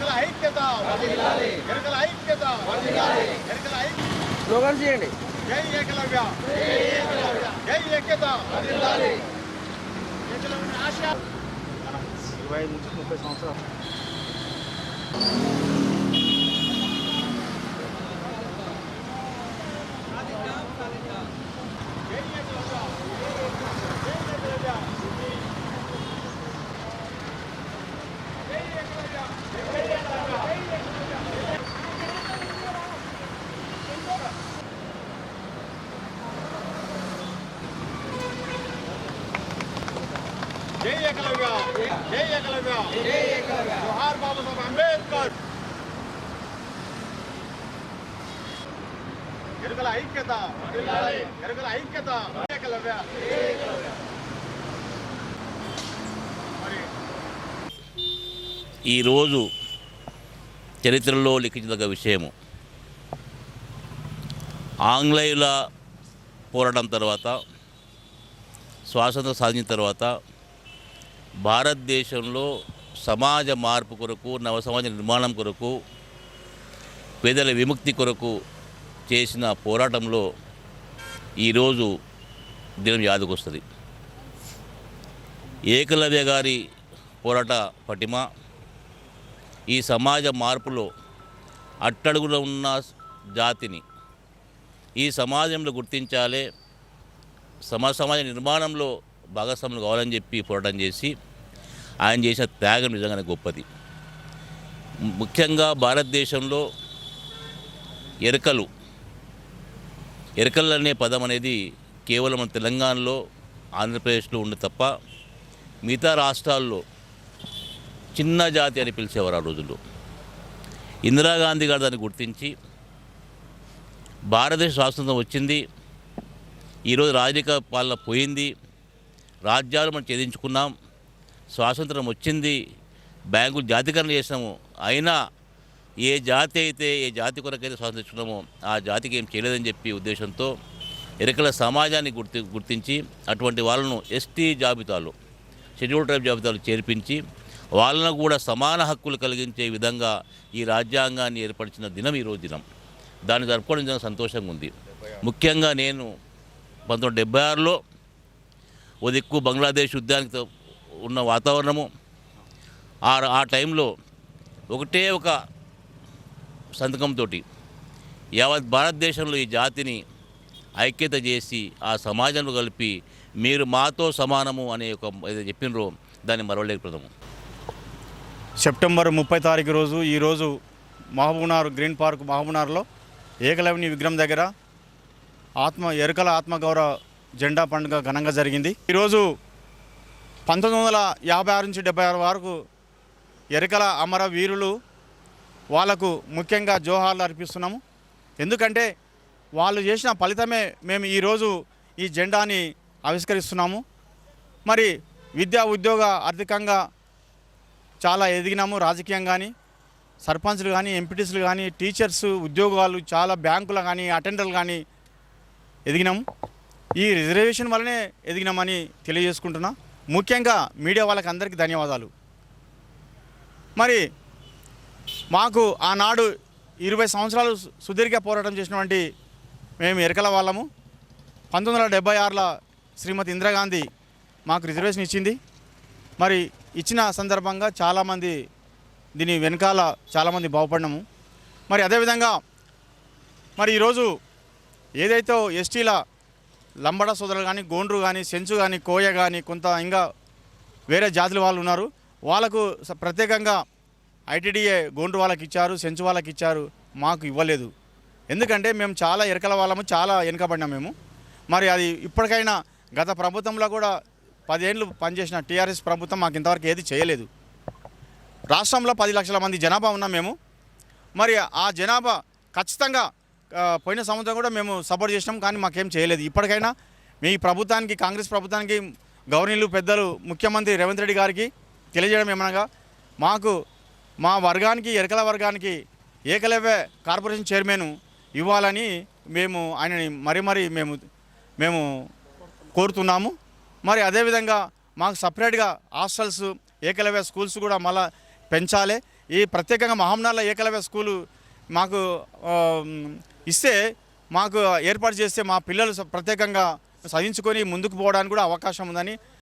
ఎరకల ఐక్యత. ఎరకల ఐక్యత. ఎరకల ఐక్యత. స్లోగన్స్ చేయండి. జై ఏకలవ్య. జై ఏకలవ్య ఆశ. ఇరవై నుంచి ముప్పై సంవత్సరాలు. జై ఏకలవ్య జై ఏకలవ్య జోహార్ అంబేద్కర్. ఎరుకల ఐక్యత. ఎరుకల ఐక్యత. ఏకలవ్య ఈరోజు చరిత్రలో లిఖించదగ్గ విషయము. ఆంగ్లేయుల పోరాటం తర్వాత స్వాతంత్రం సాధించిన తర్వాత భారతదేశంలో సమాజ మార్పు కొరకు నవ సమాజ నిర్మాణం కొరకు పేదల విముక్తి కొరకు చేసిన పోరాటంలో ఈరోజు దినం యాదకొస్తుంది. ఏకలవ్య గారి పోరాట పటిమ ఈ సమాజ మార్పులో అట్టడుగులో ఉన్న జాతిని ఈ సమాజంలో గుర్తించాలి సమాజ సమాజ నిర్మాణంలో భాగస్వాములు కావాలని చెప్పి పోరాటం చేసి ఆయన చేసిన త్యాగం నిజంగానే గొప్పది. ముఖ్యంగా భారతదేశంలో ఎరకలు ఎరకలు అనే పదం అనేది కేవలం మన తెలంగాణలో ఆంధ్రప్రదేశ్లో ఉండే తప్ప మిగతా రాష్ట్రాల్లో చిన్న జాతి అని పిలిచేవారు ఆ రోజుల్లో. ఇందిరాగాంధీ గారు దాన్ని గుర్తించి భారతదేశ స్వాతంత్రం వచ్చింది ఈరోజు రాజకీయ పాలన పోయింది రాజ్యాలు మనం ఛేదించుకున్నాం. స్వాతంత్రం వచ్చింది. బ్యాంకులు జాతీకరణ చేసినాము. అయినా ఏ జాతి అయితే ఏ జాతి కొరకైతే స్వాతంత్రం ఇచ్చుకున్నామో ఆ జాతికి ఏం చేయలేదని చెప్పి ఉద్దేశంతో ఎరకల సమాజాన్ని గుర్తి గుర్తించి అటువంటి వాళ్ళను ఎస్టీ జాబితాలో షెడ్యూల్ ట్రైబ్ జాబితాలో చేర్పించి వాళ్ళను కూడా సమాన హక్కులు కలిగించే విధంగా ఈ రాజ్యాంగాన్ని ఏర్పరిచిన దినం ఈరోజు దినం. దాన్ని జరుపుకోవడం నిజంగా సంతోషంగా ఉంది. ముఖ్యంగా నేను పంతొమ్మిది డెబ్బై ఆరులో ఓ దిక్కు బంగ్లాదేశ్ యుద్ధానికి ఉన్న వాతావరణము. ఆ ఆ టైంలో ఒకటే ఒక సంతకంతో యావత్ భారతదేశంలో ఈ జాతిని ఐక్యత చేసి ఆ సమాజంలో కలిపి మీరు మాతో సమానము అనే ఒక చెప్పినరో దాన్ని మరవలేకపోతాము సెప్టెంబర్ ముప్పై తారీఖు రోజు ఈరోజు మహబూబ్నార్ గ్రీన్ పార్క్ మహబూబ్నార్లో ఏకలవ్ని విగ్రహం దగ్గర ఆత్మ ఎరుకల ఆత్మగౌరవ జెండా పండుగ ఘనంగా జరిగింది. ఈరోజు పంతొమ్మిది వందల యాభై ఆరు నుంచి డెబ్బై ఆరు వరకు ఎరుకల అమర వీరులు వాళ్ళకు ముఖ్యంగా జోహార్లు అర్పిస్తున్నాము. ఎందుకంటే వాళ్ళు చేసిన ఫలితమే మేము ఈరోజు ఈ జెండాని ఆవిష్కరిస్తున్నాము. మరి విద్యా ఉద్యోగ ఆర్థికంగా చాలా ఎదిగినాము రాజకీయం కానీ సర్పంచ్లు కానీ ఎంపీటీసులు కానీ టీచర్స్ ఉద్యోగాలు చాలా బ్యాంకులు కానీ అటెండర్లు కానీ ఎదిగినాము. ఈ రిజర్వేషన్ వల్లనే ఎదిగినామని తెలియజేసుకుంటున్నా. ముఖ్యంగా మీడియా వాళ్ళకి అందరికీ ధన్యవాదాలు. మరి మాకు ఆనాడు ఇరవై సంవత్సరాలు సుదీర్ఘ పోరాటం చేసినటువంటి మేము ఎరకల వాళ్ళము. పంతొమ్మిది వందల డెబ్బై ఆరులో శ్రీమతి ఇందిరాగాంధీ మాకు రిజర్వేషన్ ఇచ్చింది. మరి ఇచ్చిన సందర్భంగా చాలామంది దీని వెనకాల చాలామంది బాగుపడినాము. మరి అదేవిధంగా మరి ఈరోజు ఏదైతే ఎస్టీల లంబడ సోదరులు కానీ గోండ్రు కానీ సెంచు కానీ కోయ కానీ కొంత ఇంకా వేరే జాతుల వాళ్ళు ఉన్నారు. వాళ్ళకు స- ప్రత్యేకంగా ఐటీడీఏ గోండ్రు వాళ్ళకి ఇచ్చారు సెంచు వాళ్ళకి ఇచ్చారు మాకు ఇవ్వలేదు. ఎందుకంటే మేము చాలా ఎరకల వాళ్ళము చాలా వెనుకబడినాం మేము. మరి అది ఇప్పటికైనా గత ప్రభుత్వంలో కూడా పదేళ్ళు పనిచేసిన టీఆర్ఎస్ ప్రభుత్వం మాకు ఇంతవరకు ఏది చేయలేదు. రాష్ట్రంలో పది లక్షల మంది జనాభా ఉన్నాం మేము. మరి ఆ జనాభా ఖచ్చితంగా పోయిన సంవత్సరం కూడా మేము సపోర్ట్ చేసినాం కానీ మాకేం చేయలేదు. ఇప్పటికైనా మీ ప్రభుత్వానికి కాంగ్రెస్ ప్రభుత్వానికి గవర్నీలు పెద్దలు ముఖ్యమంత్రి రేవంత్ రెడ్డి గారికి తెలియజేయడం ఏమనగా మాకు మా వర్గానికి ఎరకల వర్గానికి ఏకలవ్య కార్పొరేషన్ చైర్మన్ ఇవ్వాలని మేము ఆయనని మరీ మరీ మేము మేము కోరుతున్నాము. మరి అదేవిధంగా మాకు సపరేట్గా హాస్టల్స్ ఏకలవ్య స్కూల్స్ కూడా మళ్ళా పెంచాలి. ఈ ప్రత్యేకంగా మహమ్నార్ల ఏకలవ్య స్కూలు మాకు ఇస్తే మాకు ఏర్పాటు చేస్తే మా పిల్లలు ప్రత్యేకంగా చదివించుకొని ముందుకు పోవడానికి కూడా అవకాశం ఉందని